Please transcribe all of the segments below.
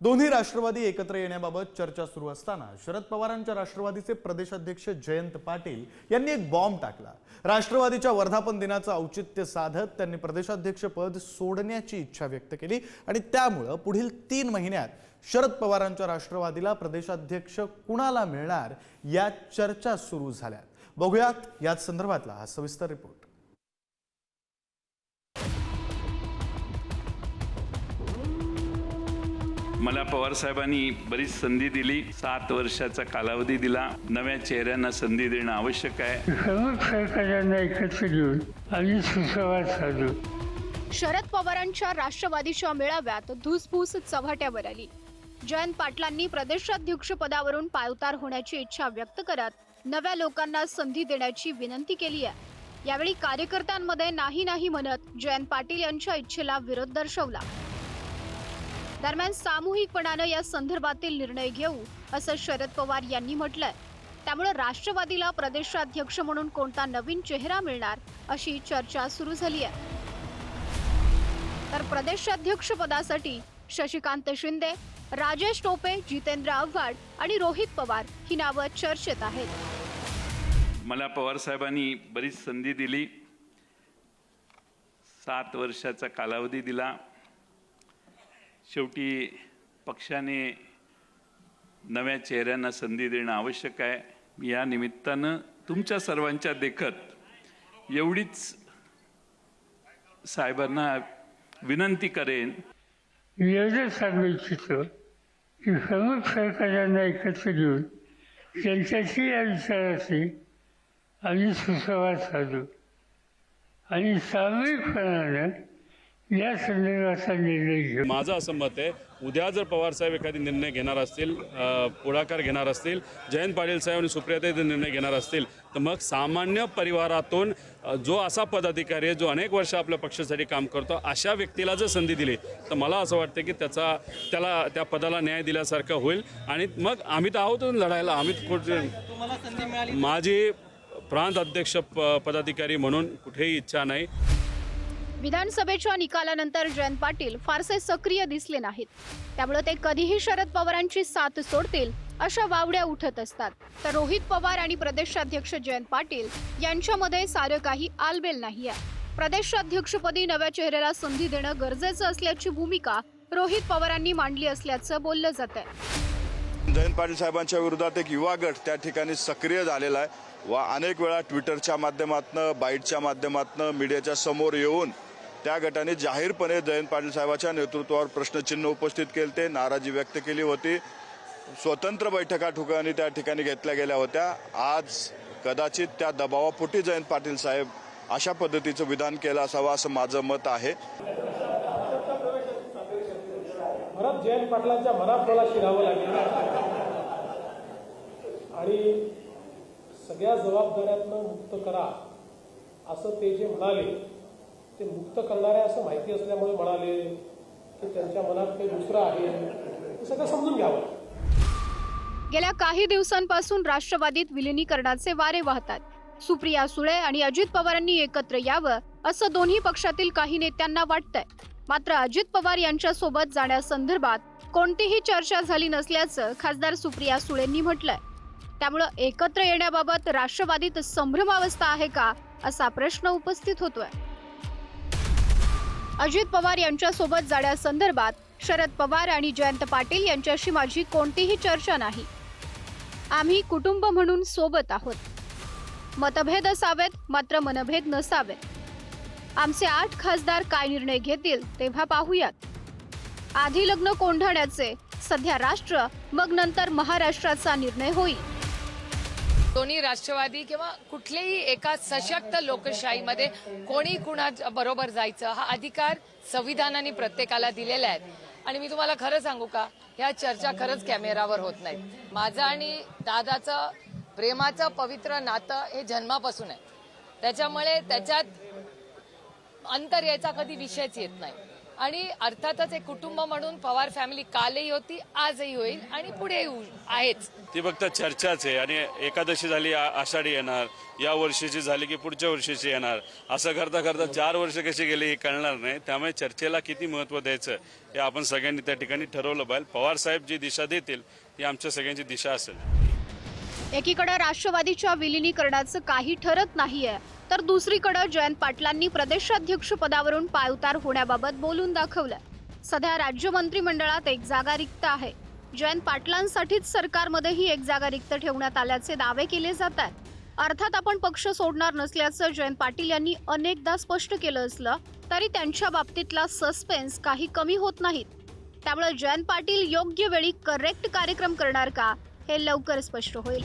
दोन्ही राष्ट्रवादी एकत्र येण्याबाबत चर्चा सुरू असताना शरद पवारांच्या राष्ट्रवादीचे प्रदेशाध्यक्ष जयंत पाटील यांनी एक बॉम्ब टाकला. राष्ट्रवादीच्या वर्धापन दिनाचं औचित्य साधत त्यांनी प्रदेशाध्यक्ष पद सोडण्याची इच्छा व्यक्त केली आणि त्यामुळं पुढील तीन महिन्यात शरद पवारांच्या राष्ट्रवादीला प्रदेशाध्यक्ष कुणाला मिळणार या चर्चा सुरू झाल्या. बघूयात याच संदर्भातला हा सविस्तर रिपोर्ट मला पवार साहेबांनी बरीच संधी दिली. सात वर्षाचा कालावधी दिला. नव्या चेहऱ्यांना संधी देणं आवश्यक आहे. सर्व सरकारांना एकत्र घेऊन आम्ही सुसंवाद साधू. शरद पवारांच्या राष्ट्रवादीच्या मेळाव्यात धुसफूस चव्हाट्यावर आली. जयंत पाटलांनी प्रदेशाध्यक्ष पदावरून पायउतार होण्याची इच्छा व्यक्त करत नव्या लोकांना संधी देण्याची विनंती केली आहे. यावेळी कार्यकर्त्यांमध्ये नाही नाही म्हणत जयंत पाटील यांच्या इच्छेला विरोध दर्शवला. दरम्यान सामूहिकपणानं या संदर्भातील निर्णय घेऊ असं शरद पवार यांनी म्हटलंय. त्यामुळे राष्ट्रवादीला प्रदेशाध्यक्ष म्हणून कोणता नवीन चेहरा मिळणार अशी चर्चा सुरू झाली आहे तर प्रदेशाध्यक्ष पदासाठी शशिकांत शिंदे राजेश टोपे जितेंद्र आव्हाड आणि रोहित पवार ही नावं चर्चेत आहेत. मला पवार साहेबांनी बरीच संधी दिली. सात वर्षाचा कालावधी दिला. शेवटी पक्षाने नव्या चेहऱ्यांना संधी देणं आवश्यक आहे. मी या निमित्तानं तुमच्या सर्वांच्या देखत एवढीच साहेबांना विनंती करेन. मी एवढंच सांगू इच्छितो की प्रमुख सरकारांना एकत्र घेऊन त्यांच्याशी या विचाराशी आम्ही सुसंवाद साधू आणि सामूहिकपणानं या संदर्भाचा निर्णय घेऊ. माझं असं मत आहे उद्या जर पवारसाहेब एखादी निर्णय घेणार असतील पुढाकार घेणार असतील जयंत पाटील साहेब आणि सुप्रियाताई जर निर्णय घेणार असतील तर मग सामान्य परिवारातून जो असा पदाधिकारी आहे जो अनेक वर्ष आपल्या पक्षासाठी काम करतो अशा व्यक्तीला जर संधी दिली तर मला असं वाटतं की त्याचा त्याला त्या पदाला न्याय दिल्यासारखं होईल. आणि मग आम्ही तर आहोत लढायला आम्ही कुठे माझी प्रांत अध्यक्ष प पदाधिकारी म्हणून कुठेही इच्छा नाही. विधानसभेच्या निकालानंतर जयंत पाटील फारसे सक्रिय दिसले नाहीत. त्यामुळे ते कधीही शरद पवारांची साथ सोडतील अशा वावड्या उठत असतात. तर रोहित पवार आणि प्रदेशाध्यक्ष जयंत पाटील यांच्यामध्ये सारं काही आलबेल नाहीये. प्रदेशाध्यक्षपदी नव्या चेहऱ्याला संधी देणं गरजेचं असल्याची भूमिका रोहित पवारांनी मांडली असल्याचं बोललं जात आहे जयंत पाटील साहेबांच्या विरोधात एक युवा गट त्या ठिकाणी सक्रिय झालेला आहे. व अनेक वेळा ट्विटरच्या माध्यमातून बाईटच्या माध्यमातून मीडियाच्या समोर येऊन त्या गटाने जाहीरपणे जयंत पाटील साहेबांच्या नेतृत्वावर प्रश्नचिन्ह उपस्थित केले ते नाराजी व्यक्त केली होती. स्वतंत्र बैठका ठिकाणी त्या ठिकाणी घेतल्या गेल्या होत्या. आज कदाचित त्या दबावापोटी जयंत पाटील साहेब अशा पद्धतीचं विधान केलं असावं असं माझं मत आहे. जयंत पाटलांच्या मनात मला शिरावं लागेल. आणि सगळ्या जबाबदाऱ्यांना मुक्त करा असं ते जे म्हणाले ते मुक्त करणारे असं माहिती असल्यामुळे म्हणाले की त्यांच्या मनात काही दुसरं आहे. हे सगळं समजून घ्यावं. गेल्या काही दिवसांपासून राष्ट्रवादीत विलिनीकरणाचे वारे वाहतात. सुप्रिया सुळे आणि अजित पवारांनी एकत्र यावं असं दोन्ही पक्षातील काही नेत्यांना वाटतंय. मात्र अजित पवार यांच्यासोबत जाण्यासंदर्भात कोणतीही चर्चा झाली नसल्याचं खासदार सुप्रिया सुळेंनी म्हटलंय. त्यामुळं एकत्र येण्याबाबत राष्ट्रवादीत संभ्रमावस्था आहे का असा प्रश्न उपस्थित होतोय. अजित पवार यांच्यासोबत जाण्यासंदर्भात शरद पवार आणि जयंत पाटील यांच्याशी माझी कोणतीही चर्चा नाही. आम्ही कुटुंब म्हणून सोबत आहोत. मतभेद असावेत मात्र मनभेद नसावेत. आमचे आठ खासदार काय निर्णय घेतील तेव्हा पाहूयात. आधी लग्न कोंढाण्याचे सध्या राष्ट्र मग नंतर महाराष्ट्राचा निर्णय होईल. दोन्ही राष्ट्रवादी किंवा कुठल्याही एका सशक्त लोकशाहीमध्ये कोणी कुणा बरोबर जायचं हा अधिकार संविधानाने प्रत्येकाला दिलेला आहे. आणि मी तुम्हाला खरं सांगू का ह्या चर्चा खरंच कॅमेरावर होत नाहीत माझं आणि दादाचं प्रेमाचं पवित्र नातं हे जन्मापासून आहे. त्याच्यामुळे त्याच्यात अंतर यायचा कधी विषयच येत नाही. आणि अर्थातच एक कुटुंब म्हणून पवार फॅमिली कालही होती आजही होईल आणि पुढे आहेच. ती फक्त चर्चाच आहे आणि एकादशी झाली आषाढी येणार या वर्षीची झाली की पुढच्या वर्षीची येणार असं करता करता चार वर्ष कशी गेली हे कळणार नाही त्यामुळे चर्चेला किती महत्त्व द्यायचं हे आपण सगळ्यांनी त्या ठिकाणी ठरवलं पाहिजे. पवार साहेब जी दिशा देतील ती आमच्या सगळ्यांची दिशा असेल. एकीकडे राष्ट्रवादीच्या विलिनीकरणाचं काही ठरत नाहीये तर दुसरीकडे जयंत पाटलांनी प्रदेशाध्यक्ष पदावरून पायउतार होण्याबाबत बोलून दाखवलं सध्या राज्य मंत्रिमंडळात एक जागा रिक्त आहे. जयंत पाटलांसाठीच सरकारमध्येही एक जागा रिक्त ठेवण्यात आल्याचे दावे केले जात आहेत. अर्थात आपण पक्ष सोडणार नसल्याचं जयंत पाटील यांनी अनेकदा स्पष्ट केलं असलं तरी त्यांच्या बाबतीतला सस्पेन्स काही कमी होत नाहीत त्यामुळे जयंत पाटील योग्य वेळी करेक्ट कार्यक्रम करणार का? हे लवकर स्पष्ट होईल.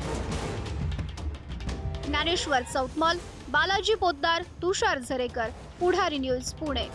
ज्ञानेश्वर चौतमल बालाजी पोद्दार तुषार झरेकर पुढारी न्यूज पुणे.